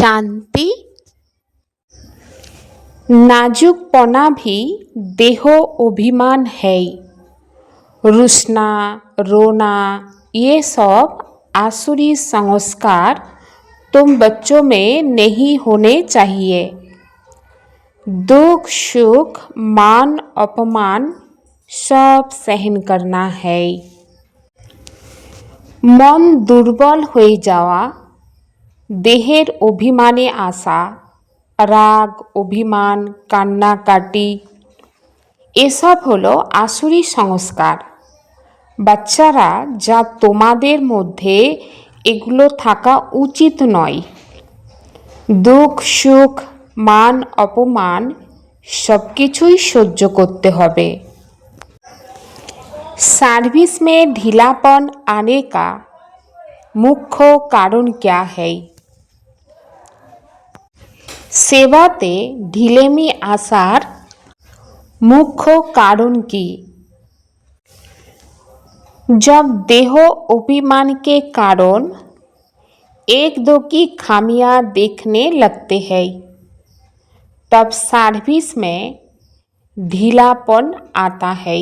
शांति नाजुकपना भी देह अभिमान है रुसना रोना ये सब आसुरी संस्कार तुम बच्चों में नहीं होने चाहिए दुख सुख मान अपमान सब सहन करना है মন দুর্বল হয়ে যাওয়া দেহের অভিমানে আসা, রাগ, অভিমান, কান্নাকাটি, এসব হলো আসুরি সংস্কার। বাচ্চারা যা তোমাদের মধ্যে এগুলো থাকা উচিত নয়। দুঃখ, সুখ, মান, অপমান সব কিছুই সহ্য করতে হবে। সার্ভিস মে ঢিলাপন আনে কা মুখ্য কারণ ক্যা হ্যায় সেবাতে ঢিলেমি আসার মুখ্য কারণ কি जब देह अभिमान के कारण एक दो की खामियां देखने लगते हैं तब सर्विस में ढीलापन आता है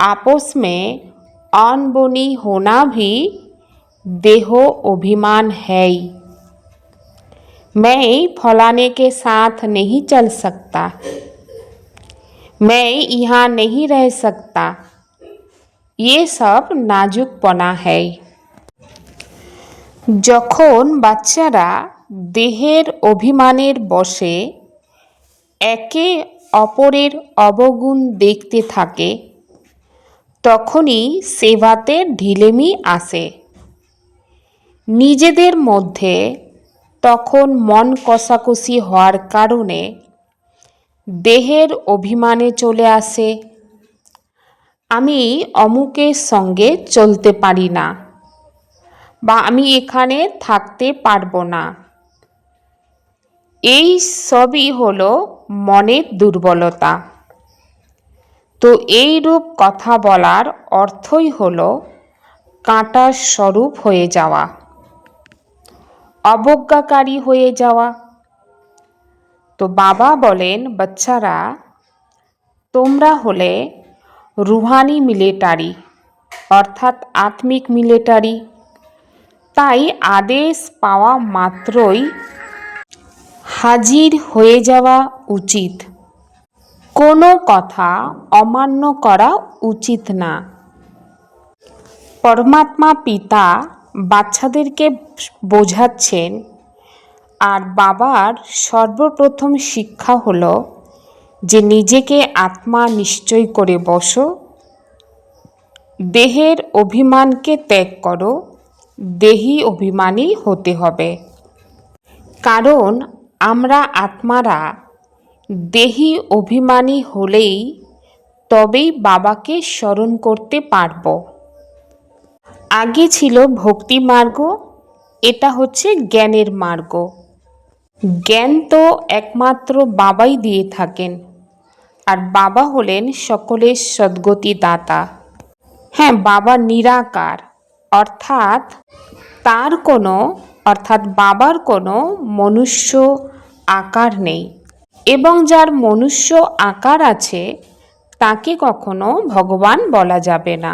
आपस में अनबनी होना भी देह अभिमान है मैं फलाने के साथ नहीं चल सकता मैं यहाँ नहीं रह सकता ये सब নাজুকপনা है যখন বাচ্চারা দেহের অভিমানের বশে একে অপরের অবগুণ দেখতে থাকে তখনই সেবাতে ঢিলেমি আসে নিজেদের মধ্যে তখন মন কষাকষি হওয়ার কারণে দেহের অভিমানে চলে আসে, আমি অমুকের সঙ্গে চলতে পারি না বা আমি এখানে থাকতে পারব না। এই সবই হলো মনের দুর্বলতা। তো এই রূপ কথা বলার অর্থই হলো কাঁটার স্বরূপ হয়ে যাওয়া। অবজ্ঞাকারী হয়ে যাওয়া। তো বাবা বলেন, বাচ্চারা, তোমরা হলে রুহানি মিলিটারি, অর্থাৎ আত্মিক মিলিটারি। তাই আদেশ পাওয়া মাত্রই হাজির হয়ে যাওয়া উচিত। কোনো কথা অমান্য করা উচিত না। পরমাত্মা পিতা বাচ্চাদেরকে বোঝাচ্ছেন, আর বাবার সর্বপ্রথম শিক্ষা হলো যে নিজেকে আত্মা নিশ্চয় করে বসো, দেহের অভিমানকে ত্যাগ করো, দেহি অভিমানী হতে হবে। কারণ আমরা আত্মারা দেহি অভিমানী হলেই তবেই বাবাকে স্মরণ করতে পারব। আগে ছিল ভক্তি মার্গ, এটা হচ্ছে জ্ঞানের মার্গ। জ্ঞান তো একমাত্র বাবাই দিয়ে থাকেন, আর বাবা হলেন সকলের সদ্গতি দাতা। হ্যাঁ বাবা নিরাকার, অর্থাৎ তার কোনো, অর্থাৎ বাবার কোনো মনুষ্য আকার নেই, এবং যার মনুষ্য আকার আছে, তাকে কখনো ভগবান বলা যাবে না।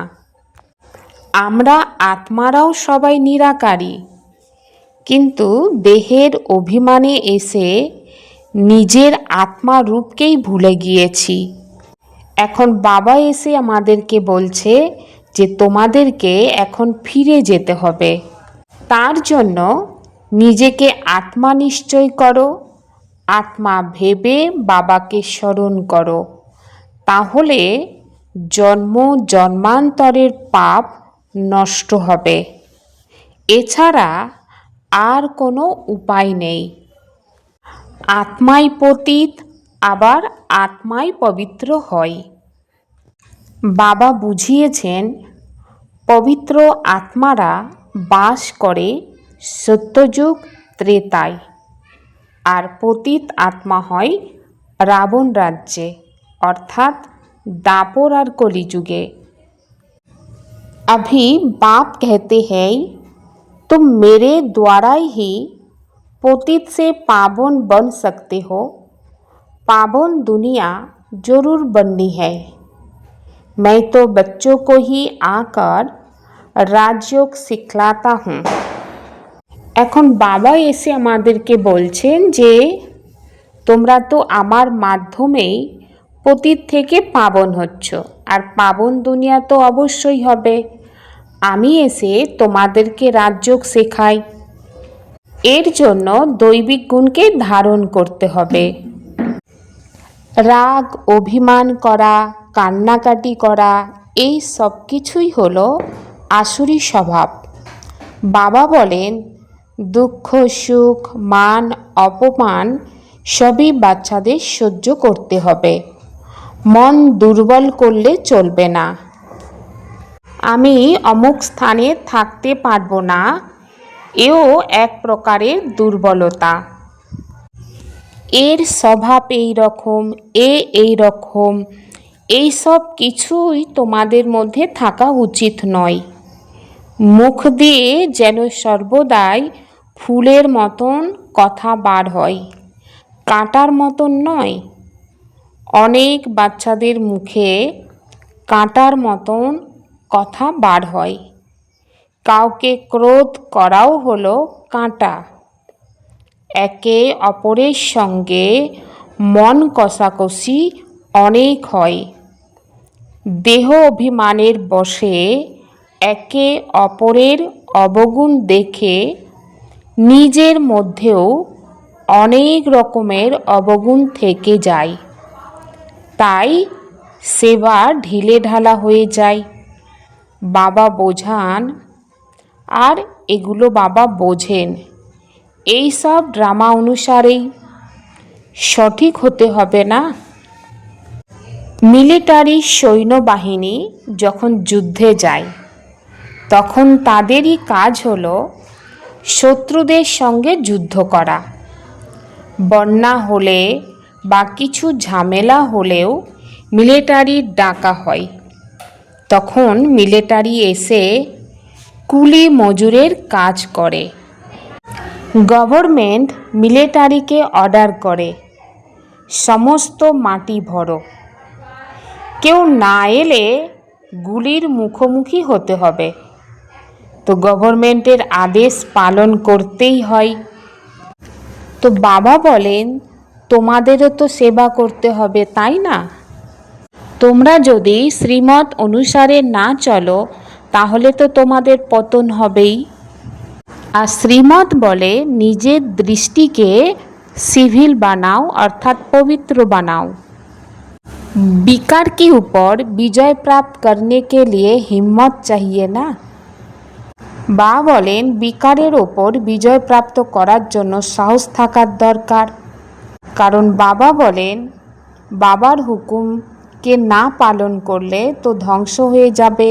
আমরা আত্মারাও সবাই নিরাকারী। কিন্তু দেহের অভিমানে এসে নিজের আত্মা রূপকেই ভুলে গিয়েছি। এখন বাবা এসে আমাদেরকে বলছে যে তোমাদেরকে এখন ফিরে যেতে হবে। তার জন্য নিজেকে আত্মা নিশ্চয় করো, আত্মা ভেবে বাবাকে স্মরণ করো। তাহলে জন্ম জন্মান্তরের পাপ নষ্ট হবে। এছাড়া আর কোনো উপায় নেই। আত্মাই পতীত, আবার আত্মাই পবিত্র হয়। বাবা বুঝিয়েছেন, পবিত্র আত্মারা বাস করে সত্যযুগ ত্রেতায়, আর পতীত আত্মা হয় রাবণ রাজ্যে, অর্থাৎ দাপর আর কলিযুগে। अभी बाप कहते हैं तुम मेरे द्वारा ही पतित से पावन बन सकते हो पावन दुनिया जरूर बननी है मैं तो बच्चों को ही आकर রাজযোগ শিখলাতা হুঁ এখন বাবা এসে আমাদেরকে বলছেন যে তোমরা তো আমার মাধ্যমেই পতীত থেকে পাবন হচ্ছ, আর পাবন দুনিয়া তো অবশ্যই হবে। আমি এসে তোমাদেরকে রাজযোগ শেখাই। এর জন্য দৈবিক গুণকে ধারণ করতে হবে। রাগ, অভিমান করা, কান্নাকাটি করা, এই সব কিছুই হল আসুরি স্বভাব। বাবা বলেন, দুঃখ, সুখ, মান, অপমান সবই বাচ্চাদের সহ্য করতে হবে। মন দুর্বল করলে চলবে না। আমি অমুক স্থানে থাকতে পারব না। এও এক প্রকারের দুর্বলতা। এর স্বভাব এই রকম, এ এই রকম, এই সব কিছুই তোমাদের মধ্যে থাকা উচিত নয়। মুখ দিয়ে যেন সর্বদাই ফুলের মতন কথা বার হয়, কাঁটার মতন নয়। অনেক বাচ্চাদের মুখে কাঁটার মতন কথা বার হয়। কাউকে ক্রোধ করাও হলো কাঁটা। একে অপরের সঙ্গে মন কষাকষি অনেক হয়। দেহ অভিমানের বশে একে অপরের অবগুণ দেখে নিজের মধ্যেও অনেক রকমের অবগুণ থেকে যায়। তাই সেবা ঢিলে ঢালা হয়ে যায়। বাবা বোঝান, আর এগুলো বাবা বোঝেন। এই সব ড্রামা অনুসারেই সঠিক হতে হবে না? মিলিটারি সৈন্যবাহিনী যখন যুদ্ধে যায়, তখন তাদেরই কাজ হলো শত্রুদের সঙ্গে যুদ্ধ করা। বন্যা হলে বা কিছু ঝামেলা হলেও মিলিটারির ডাকা হয়। তখন মিলিটারি এসে কুলি মজুরের কাজ করে। গভর্নমেন্ট মিলিটারিকে অর্ডার করে, সমস্ত মাটি ভরো। কেউ না এলে গুলির মুখোমুখি হতে হবে। তো গভর্নমেন্টের আদেশ পালন করতেই হয়। তো বাবা বলেন তোমাদেরও তো সেবা করতে হবে তাই না তোমরা যদি শ্রীমত অনুসারে না চলো তাহলে তো তোমাদের পতন হবেই আর শ্রীমত বলে নিজের দৃষ্টিকে সিভিল বানাও অর্থাৎ পবিত্র বানাও विकार के ऊपर विजय प्राप्त करने के लिए हिम्मत चाहिए না বা বলেন বিকারের ওপর বিজয় প্রাপ্ত করার জন্য সাহস থাকার দরকার কারণ বাবা বলেন, বাবার হুকুমকে না পালন করলে তো ধ্বংস হয়ে যাবে।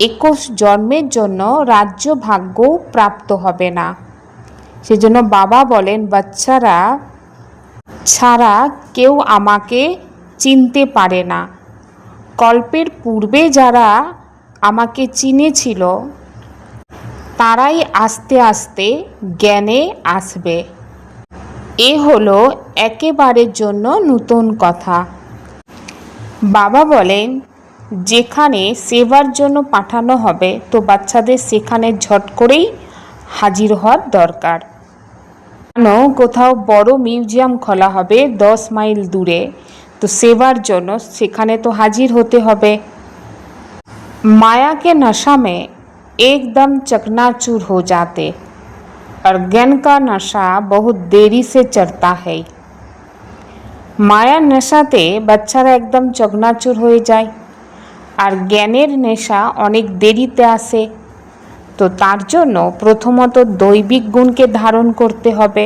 একুশ জন্মের জন্য রাজ্য ভাগ্য প্রাপ্ত হবে না। সেজন্য বাবা বলেন, বাচ্চারা ছাড়া কেউ আমাকে চিনতে পারে না। কল্পের পূর্বে যারা আমাকে চিনেছিল, তারাই আস্তে আস্তে জ্ঞানে আসবে। এ হলো একেবারের জন্য নূতন কথা বাবা বলেন যেখানে সেবার জন্য পাঠানো হবে তো বাচ্চাদের সেখানে ঝট করেই হাজির হওয়ার দরকার কেন কোথাও বড় মিউজিয়াম খোলা হবে দশ মাইল দূরে তো সেবার জন্য সেখানে তো হাজির হতে হবে माया के नशा में एकदम चकनाचूर हो जाते और ज्ञान का नशा बहुत देरी से चढ़ता है মায়ার নেশাতে বাচ্চারা একদম চকনাচুর হয়ে যায় আর জ্ঞানের নেশা অনেক দেরিতে আসে তো তার জন্য প্রথমত দৈবিক গুণকে ধারণ করতে হবে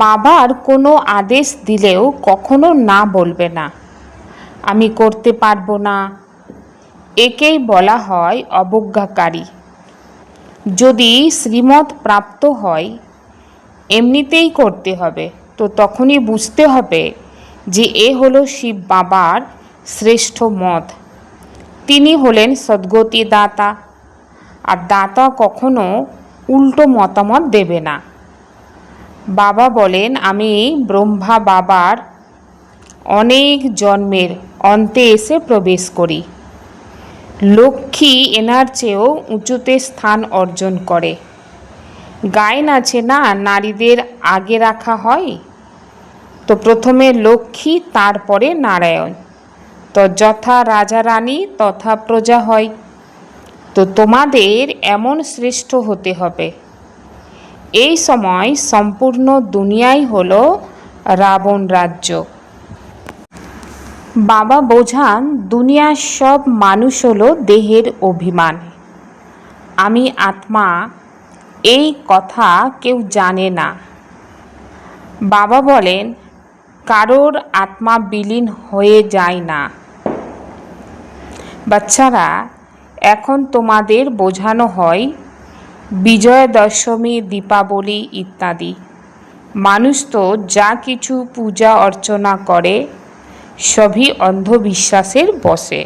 বাবার কোনো আদেশ দিলেও কখনো না বলবে না আমি করতে পারবো না একেই বলা হয় অবজ্ঞাকারী যদি শ্রীমত প্রাপ্ত হয়, এমনিতেই করতে হবে। তো তখনই বুঝতে হবে যে এ হলো শিব বাবার শ্রেষ্ঠ মত। তিনি হলেন সদ্গতি দাতা আর দাতা কখনো উল্টো মতামত দেবে না। বাবা বলেন, আমি ব্রহ্মা বাবার অনেক জন্মের অন্তে এসে প্রবেশ করি। লক্ষ্মী এনার চেয়েও উঁচুতে স্থান অর্জন করে। গায়ন আছে না, নারীদের আগে রাখা হয়? তো প্রথমে লক্ষ্মী, তারপরে নারায়ণ। তো যথা রাজা রানী, তথা প্রজা হয়। তো তোমাদের এমন শ্রেষ্ঠ হতে হবে। এই সময় সম্পূর্ণ দুনিয়াই হলো রাবণ রাজ্য। বাবা বোঝান, দুনিয়ার সব মানুষ হলো দেহের অভিমান। আমি আত্মা, এই কথা কেউ জানে না। বাবা বলেন, কারোর আত্মা বিলীন হয়ে যায় না। বাচ্চারা, এখন তোমাদের বোঝানো হয় বিজয়া দশমী দীপাবলি ইত্যাদি। মানুষ তো যা কিছু পূজা অর্চনা করে सभी अंधविश्वासेर बसे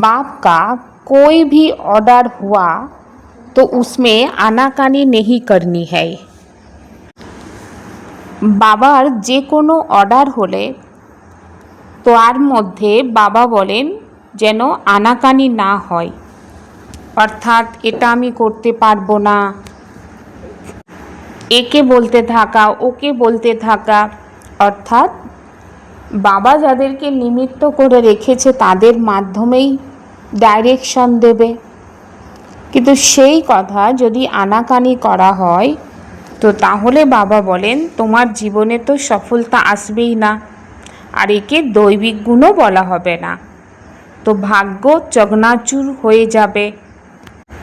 बाप का कोई भी ऑर्डर हुआ तो उसमें आनाकानी नहीं करनी है বাবার যে কোনো অর্ডার হলে তার মধ্যে বাবা বলেন যেন আনাকানি না হয় অর্থাৎ এটা আমি করতে পারবো না একে বলতে থাকা ওকে বলতে থাকা অর্থাৎ বাবা যাদেরকে নিমিত্ত করে রেখেছে তাদের মাধ্যমেই ডাইরেকশন দেবে। কিন্তু সেই কথা যদি আনাকানি করা হয়, তো তাহলে বাবা বলেন, তোমার জীবনে তো সফলতা আসবেই না। আর একে দৈবিক গুণও বলা হবে না। তো ভাগ্য চগনাচুর হয়ে যাবে।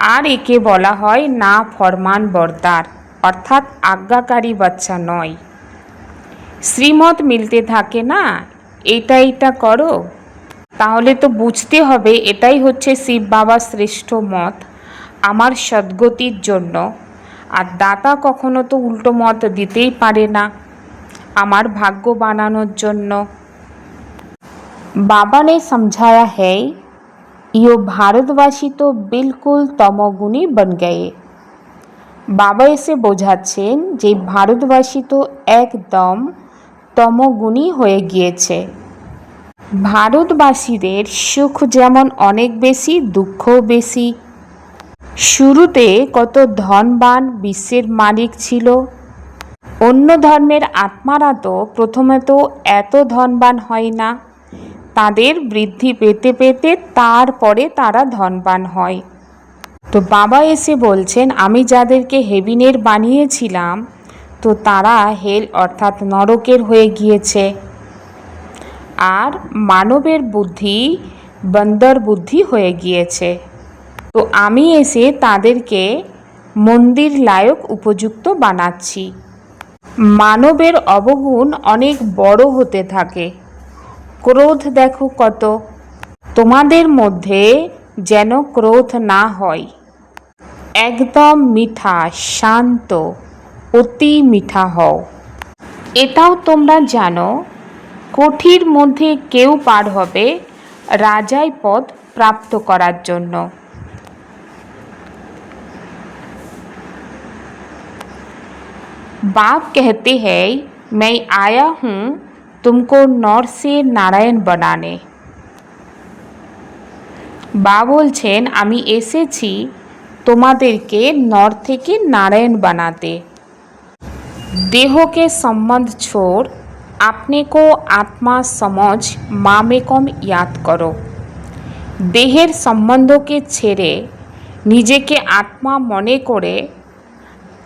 আর একে বলা হয় না ফরমান বর্দার অর্থাৎ আজ্ঞাকারী বাচ্চা নয়। শ্রীমত মিলতে থাকে না এইটা এইটা করো তাহলে তো বুঝতে হবে এটাই হচ্ছে শিব বাবার শ্রেষ্ঠ মত আমার সদ্গতির জন্য আর দাতা কখনো তো উল্টো মত দিতেই পারে না আমার ভাগ্য বানানোর জন্য बाबा ने समझाया है ये भारतवासी तो बिल्कुल तमोगुणी बन गए বাবা এসে বোঝাচ্ছেন যে ভারতবাসী তো একদম তমগুণী হয়ে গিয়েছে। ভারতবাসীদের সুখ যেমন অনেক বেশি, দুঃখও বেশি। শুরুতে কত ধনবান বিশ্বের মালিক ছিল। অন্য ধর্মের আত্মারা তো প্রথমে তো এত ধনবান হয় না। তাদের বৃদ্ধি পেতে পেতে তারপরে তারা ধনবান হয়। তো বাবা এসে বলছেন, আমি যাদেরকে হেভিনের বানিয়েছিলাম তো তারা হেল অর্থাৎ নরকের হয়ে গিয়েছে। আর মানবের বুদ্ধি, বন্দর বুদ্ধি হয়ে গিয়েছে। তো আমি এসে তাদেরকে মন্দির লায়ক উপযুক্ত বানাচ্ছি। মানবের অবগুণ অনেক বড় হতে থাকে। ক্রোধ দেখো কত। তোমাদের মধ্যে যেন ক্রোধ না হয়। একদম মিঠা, শান্ত। অতি মিঠা হও এটাও তোমরা জানো কঠির মধ্যে কেউ পার হবে রাজাই পদ প্রাপ্ত করার জন্য बाप कहते हैं मैं आया हूँ तुमको नौर से नारायण बनाने বা বলছেন আমি এসেছি তোমাদেরকে নর থেকে नारायण बनाते देह के संबंध छोड़ अपने को आत्मा समझ मामे कम याद करो দেহের সম্বন্ধকে ছেড়ে নিজেকে আত্মা মনে করে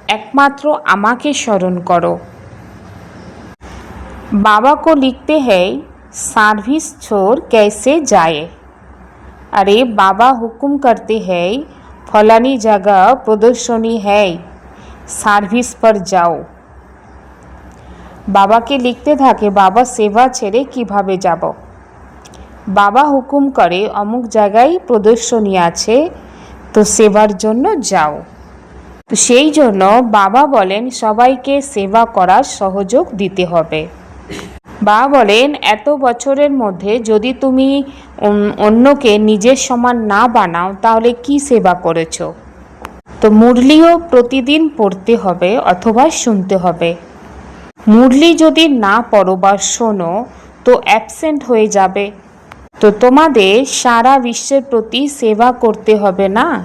একমাত্র আমাকে স্মরণ করো बाबा को लिखते हैं सर्विस छोड़ कैसे जाए अरे बाबा हुक्म करते हैं फलानी जगह प्रदर्शनी है সার্ভিস পর যাও বাবাকে লিখতে থাকে, বাবা, সেবা ছেড়ে কীভাবে যাব? বাবা হুকুম করে, অমুক জায়গায় প্রদর্শনী আছে, তো সেবার জন্য যাও। তো সেই জন্য বাবা বলেন, সবাইকে সেবা করার সহযোগ দিতে হবে। বা বলেন, এত বছরের মধ্যে যদি তুমি অন্যকে নিজের সমান না বানাও, তাহলে কি সেবা করেছ? তো মুরলিও প্রতিদিন পড়তে হবে অথবা শুনতে হবে। মুরলি যদি না পড়ো বা শোনো, তো অ্যাবসেন্ট হয়ে যাবে। তো তোমাদের সারা বিশ্বের প্রতি সেবা করতে হবে না?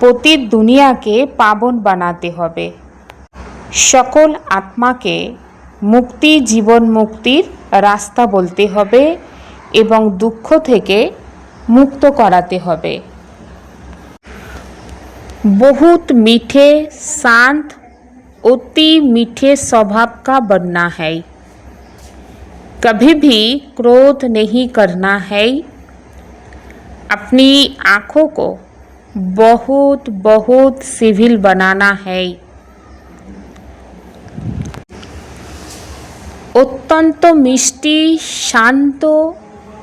প্রতি দুনিয়াকে পাবন বানাতে হবে। সকল আত্মাকে মুক্তি, জীবন মুক্তির রাস্তা বলতে হবে এবং দুঃখ থেকে মুক্ত করাতে হবে। বহুত মিঠে, শান্ত अति मीठे स्वभाव का बनना है कभी भी क्रोध नहीं करना है अपनी आँखों को बहुत बहुत सिविल बनाना है অত্যন্ত মিষ্টি শান্ত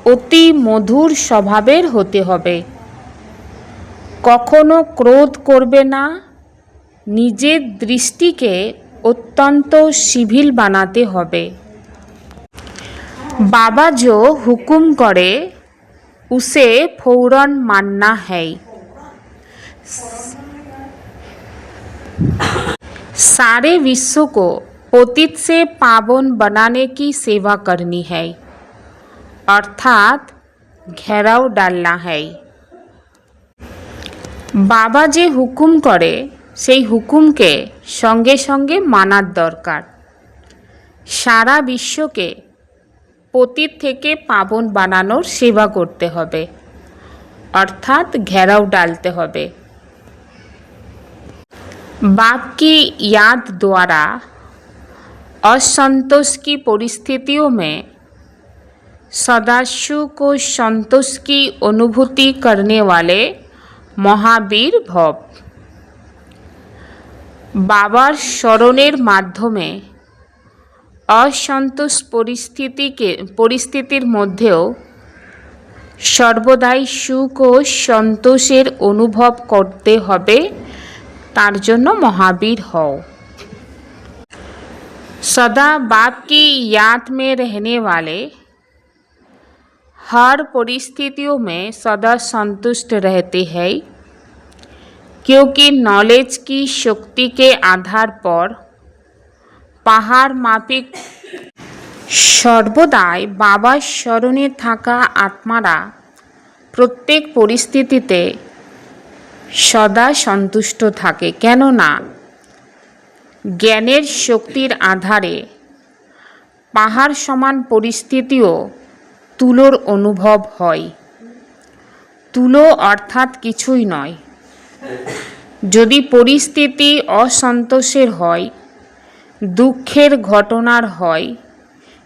অতি মধুর স্বভাবের হতে হবে কখনো ক্রোধ করবে না নিজের দৃষ্টিকে অত্যন্ত সিভিল বানাতে হবে বাবা जो हुकुम करे उसे फौरन मानना है सारे विश्व को पतित से पावन बनाने की सेवा करनी है अर्थात घेराव डालना है বাবা যে হুকুম করে সেই হুকুমকে সঙ্গে সঙ্গে মানার দরকার সারা বিশ্বকে পতীত থেকে পাবন বানানোর সেবা করতে হবে অর্থাৎ ঘেরাও ডালতে হবে बाप की याद द्वारा असंतोष की परिस्थितियों में सदाशिव को संतोष की अनुभूति करने वाले মহাবীর ভব বাবার স্মরণের মাধ্যমে অসন্তোষ পরিস্থিতিকে পরিস্থিতির মধ্যেও সর্বদাই সুখ ও সন্তোষের অনুভব করতে হবে তার জন্য মহাবীর হও सदा बाप की याद में रहने वाले हर परिस्थितियों में सदा संतुष्ट रहते हैं क्योंकि नॉलेज की शक्ति के आधार पर পাহাড় মাপিক সর্বদাই বাবার স্মরণে থাকা আত্মারা প্রত্যেক পরিস্থিতিতে সদা সন্তুষ্ট থাকে কেননা জ্ঞানের শক্তির আধারে পাহাড় সমান পরিস্থিতিও তুলোর অনুভব হয় তুলো অর্থাৎ কিছুই নয় যদি পরিস্থিতি অসন্তোষের হয়, দুঃখের ঘটনার হয়,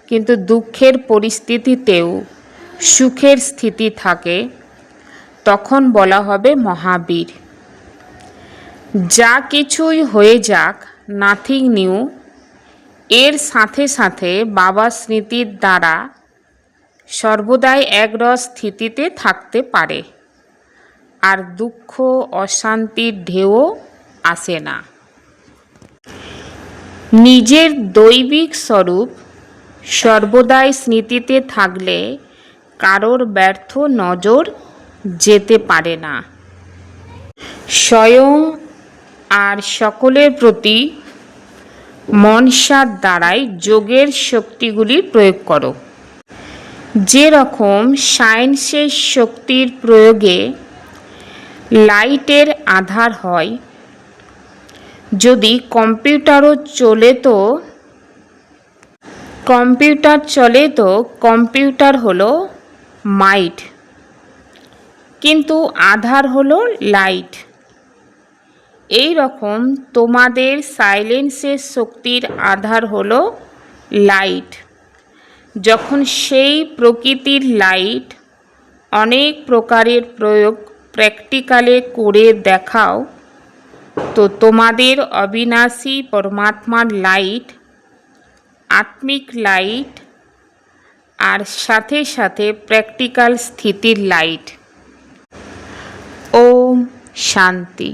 কিন্তু দুঃখের পরিস্থিতিতেও সুখের স্থিতি থাকে, তখন বলা হবে মহাবীর। যা কিছুই হয়ে যাক, নাথিং নিউ, এর সাথে সাথে বাবা স্মৃতির দ্বারা সর্বদাই একরস স্থিতিতে থাকতে পারে। আর দুঃখ, অশান্তির ঢেউও আসে না। নিজের দৈবিক স্বরূপ সর্বদাই স্মৃতিতে থাকলে কারোর ব্যর্থ নজর যেতে পারে না। স্বয়ং আর সকলের প্রতি মনসার দ্বারাই যোগের শক্তিগুলি প্রয়োগ করো। যেরকম সায়েন্সের শক্তির প্রয়োগে লাইটের আধার হয়। যদি কম্পিউটারও চলে তো, কম্পিউটার চলে তো, কম্পিউটার হলো মাইট। কিন্তু আধার হলো লাইট। এই রকম তোমাদের সাইলেন্সের শক্তির আধার হলো লাইট। যখন সেই প্রকৃতির লাইট অনেক প্রকারের প্রয়োগ প্র্যাকটিক্যালে করে দেখাও, তো তোমাদের অবিনাশী পরমাত্মার লাইট আত্মিক লাইট আর সাথে সাথে প্র্যাকটিক্যাল স্থিতির লাইট ওম শান্তি।